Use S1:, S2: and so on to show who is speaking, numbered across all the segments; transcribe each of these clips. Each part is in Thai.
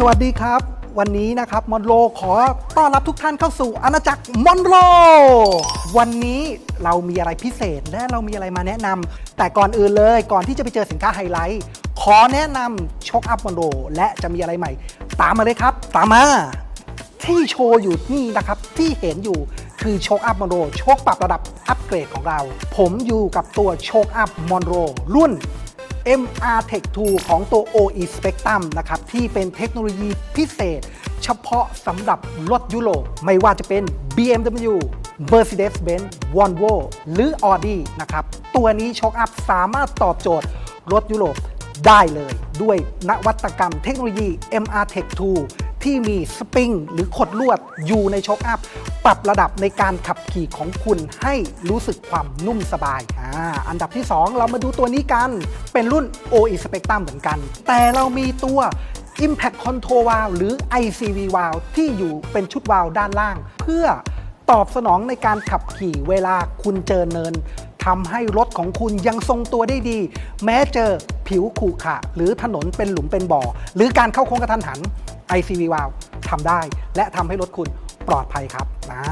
S1: สวัสดีครับ วันนี้นะครับมอนโรขอต้อนรับทุกท่านเข้าสู่อาณาจักรมอนโรวันนี้เรามีอะไรพิเศษและเรามีอะไรมาแนะนำแต่ก่อนอื่นเลยก่อนที่จะไปเจอสินค้าไฮไลท์ ขอแนะนำช็อคอัพมอนโรและจะมีอะไรใหม่ ตามมาเลยครับ ตามมา ที่โชว์อยู่นี่นะครับ ที่เห็นอยู่คือโชคอัพมอนโรโชคปรับระดับอัปเกรดของเรา ผมอยู่กับตัวโชคอัพมอนโรรุ่น MR Tech 2 ของตัว OE Spectrum นะครับที่เป็นเทคโนโลยีพิเศษ เฉพาะสำหรับรถยุโรปไม่ว่าจะเป็น BMW Mercedes-Benz Volvo หรือ Audi นะครับ ตัวนี้โชคอัพสามารถตอบโจทย์รถยุโรปได้เลย ด้วยนวัตกรรมเทคโนโลยี MR Tech 2 ที่มีสปริงหรือขดลวดอยู่ในโชคอัพ ปรับระดับในการขับขี่ของคุณให้รู้สึกความนุ่มสบายอาอันดับที่ 2 เรามาดูตัวนี้กัน เป็นรุ่น OE Spectrum เหมือนกัน แต่เรามีตัว Impact Control Valve หรือ ICV Valve ที่อยู่เป็นชุดวาล์วด้านล่าง เพื่อตอบสนองในการขับขี่เวลาคุณเจอเนินทำให้รถของคุณยังทรงตัวได้ดี แม้เจอผิวขรุขระหรือถนนเป็นหลุมเป็นบ่อ หรือการเข้าโค้งกระทันหัน ICV Valve ทำได้ และทำให้รถคุณปลอดภัยครับอา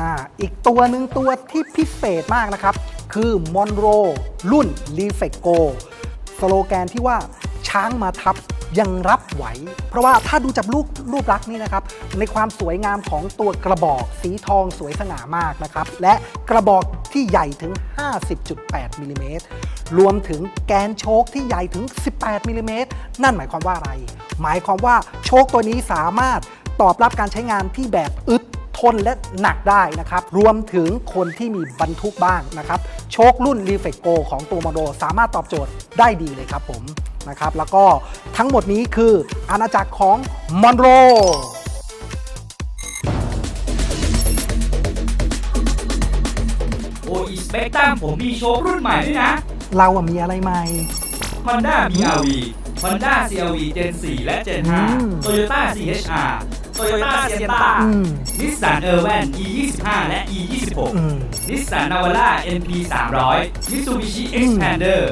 S1: อีกตัวหนึ่งตัวที่พิเศษมากนะครับ คือ Monro รุ่น r e f e c Go สโลแกนที่ว่าช้างมาทับยังรับไหว เพราะว่าถ้าดูจากรูปรูปลักษณ์นี่นะครับ ในความสวยงามของตัวกระบอกสีทองสวยสง่ามากนะครับ และกระบอก ที่ใหญ่ถึง 50.8 มิลลิเมตร รวมถึงแกนโชคที่ใหญ่ถึง 18 มิลลิเมตร นั่นหมายความว่าอะไร หมายความว่าโชคตัวนี้สามารถตอบรับการใช้งานที่แบบอึดทนและหนักได้นะครับ รวมถึงคนที่มีบรรทุกบ้างนะครับ โชครุ่น r e f l e x Go ของตัวมอโดสามารถตอบโจทย์ได้ดีเลยครับผมนะครับ แล้วก็ทั้งหมดนี้คืออาณาจักรของมอนโร
S2: เปกตรัมผมมีโชว์รุ่นใหม่ด้วยนะ
S1: เราอะมีอะไรใหม่
S2: Honda BRV Honda CRV Gen 4 และ Gen
S1: อืม
S2: 5 Toyota CHR Toyota Sienna
S1: อืม
S2: Nissan Erwan E25 และ E26
S1: อืม
S2: Nissan Navara NP 300 Mitsubishi Xpander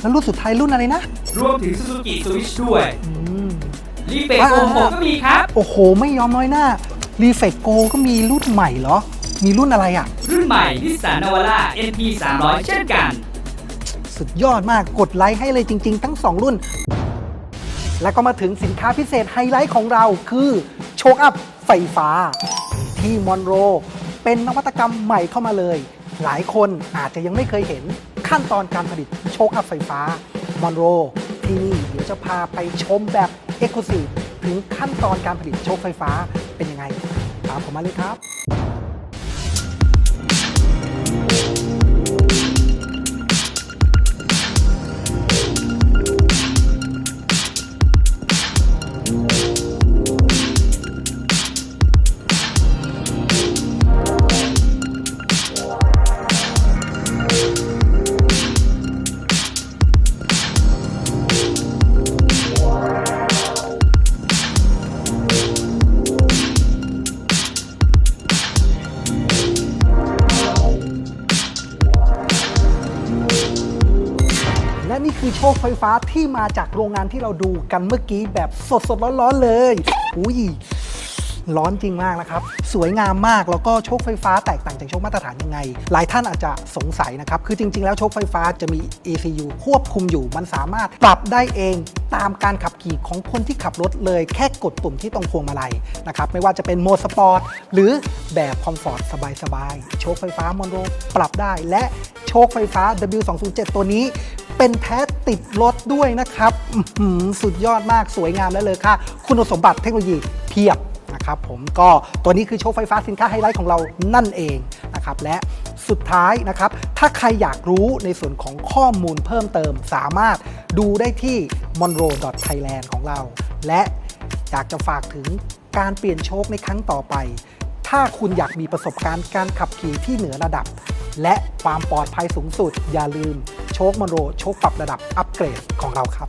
S1: แล้วรุ่นสุดท้ายรุ่นอะไรนะ
S2: รวมถึง Suzuki Switch ด้วย
S1: อืม
S2: รีเฟกโกโก็มีครับ
S1: โอ้โห ไม่ยอมน้อยหน้า r e f l e x Go ก็มีรุ่นใหม่เหรอ มีรุ่นอะไรอะ
S2: ใหม่ Nissan Navara NP 300 เช่นกัน
S1: สุดยอดมากกดไลค์ให้เลยจริง ๆ ทั้ง 2 รุ่น แล้วก็มาถึงสินค้าพิเศษไฮไลท์ของเราคือโชคอัพไฟฟ้า ที่มอนโร เป็นนวัตกรรมใหม่เข้ามาเลย หลายคนอาจจะยังไม่เคยเห็นขั้นตอนการผลิตโชคอัพไฟฟ้ามอนโรที่นี่เดี๋ยวจะพาไปชมแบบเอ็กซ์คลูซีฟถึงขั้นตอนการผลิตโชคไฟฟ้าเป็นยังไง ตามผมมาเลยครับ นี่คือโชคไฟฟ้าที่มาจากโรงงานที่เราดูกันเมื่อกี้แบบสดๆร้อนๆเลยอุ้ย ร้อนจริงมากนะครับ สวยงามมากแล้วก็โชคไฟฟ้าแตกต่างจากโชคมาตรฐานยังไง หลายท่านอาจจะสงสัยนะครับ คือจริง ๆ แล้วโชคไฟฟ้าจะมี ECU ควบคุมอยู่ มันสามารถปรับได้เองตามการขับขี่ของคนที่ขับรถเลย แค่กดปุ่มที่ตรงพวงมาลัยนะครับ ไม่ว่าจะเป็นโหมดสปอร์ตหรือแบบคอมฟอร์ตสบายๆโชคไฟฟ้ามอนโรปรับได้ และโชคไฟฟ้า W207 ตัวนี้เป็นแท้ติดรถด้วยนะครับ สุดยอดมากสวยงามและเลยค่ะ คุณสมบัติเทคโนโลยีเพียบ นะครับผมก็ตัวนี้คือโชว์ไฟฟ้าสินค้าไฮไลท์ของเรานั่นเองนะครับและสุดท้ายนะครับ ถ้าใครอยากรู้ในส่วนของข้อมูลเพิ่มเติม สามารถดูได้ที่ monroe.thailand ของเรา และอยากจะฝากถึงการเปลี่ยนโชคในครั้งต่อไป ถ้าคุณอยากมีประสบการณ์การขับขี่ที่เหนือระดับ และความปลอดภัยสูงสุด อย่าลืมโชคมอนโรโชคปรับระดับอัปเกรดของเราครับ